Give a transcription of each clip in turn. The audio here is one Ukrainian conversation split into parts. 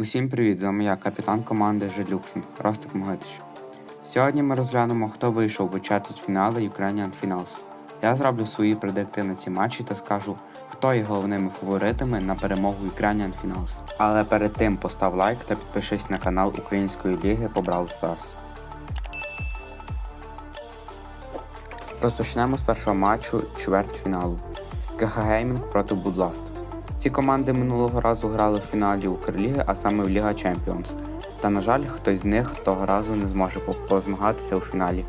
Усім привіт! З вами я, капітан команди Желюксен Ростик Могитич. Сьогодні ми розглянемо, хто вийшов в четвертьфінали Ukrainian Finals. Я зроблю свої предикти на ці матчі та скажу, хто є головними фаворитами на перемогу Ukrainian Finals. Але перед тим постав лайк та підпишись на канал Української ліги по Brawl Stars. Розпочнемо з першого матчу чвертьфіналу КХ Геймінг проти Будласт. Ці команди минулого разу грали в фіналі Укрліги, а саме в Ліга Чемпіонс. Та, на жаль, хтось з них того разу не зможе позмагатися у фіналі.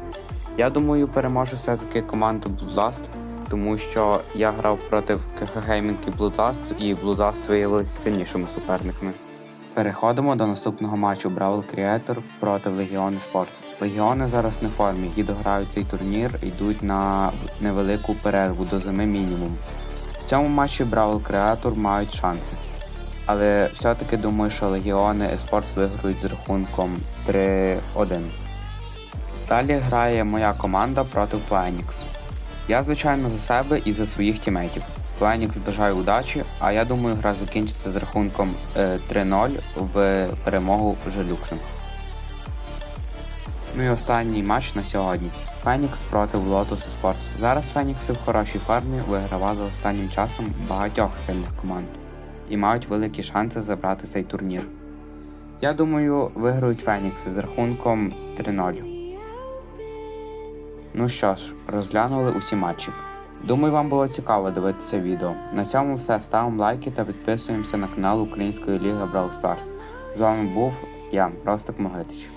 Я думаю, переможе все-таки команда Bloodlust, тому що я грав проти КХ Gaming і Bloodlust, і Bloodlust виявилися сильнішими суперниками. Переходимо до наступного матчу Бравл Creator проти Легіони Sports. Легіони зараз не формі, які дограють цей турнір, йдуть на невелику перерву до зими мінімум. В цьому матчі Бравл Creator мають шанси. Але все-таки думаю, що Легіони Esports виграють з рахунком 3-1. Далі грає моя команда проти Phoenix. Я, звичайно, за себе і за своїх тімейтів. Phoenix бажаю удачі, а я думаю, гра закінчиться з рахунком е, 3-0 в перемогу Желюксен. Ну і останній матч на сьогодні. Фенікс проти Lotus Esports. Зараз Фенікси в хорошій формі вигравали останнім часом багатьох сильних команд і мають великі шанси забрати цей турнір. Я думаю, виграють Фенікси з рахунком 3-0. Ну що ж, розглянули усі матчі. Думаю, вам було цікаво дивитися відео. На цьому все. Ставимо лайки та підписуємося на канал Української ліги Brawl Stars. З вами був я, Ростик Могитич.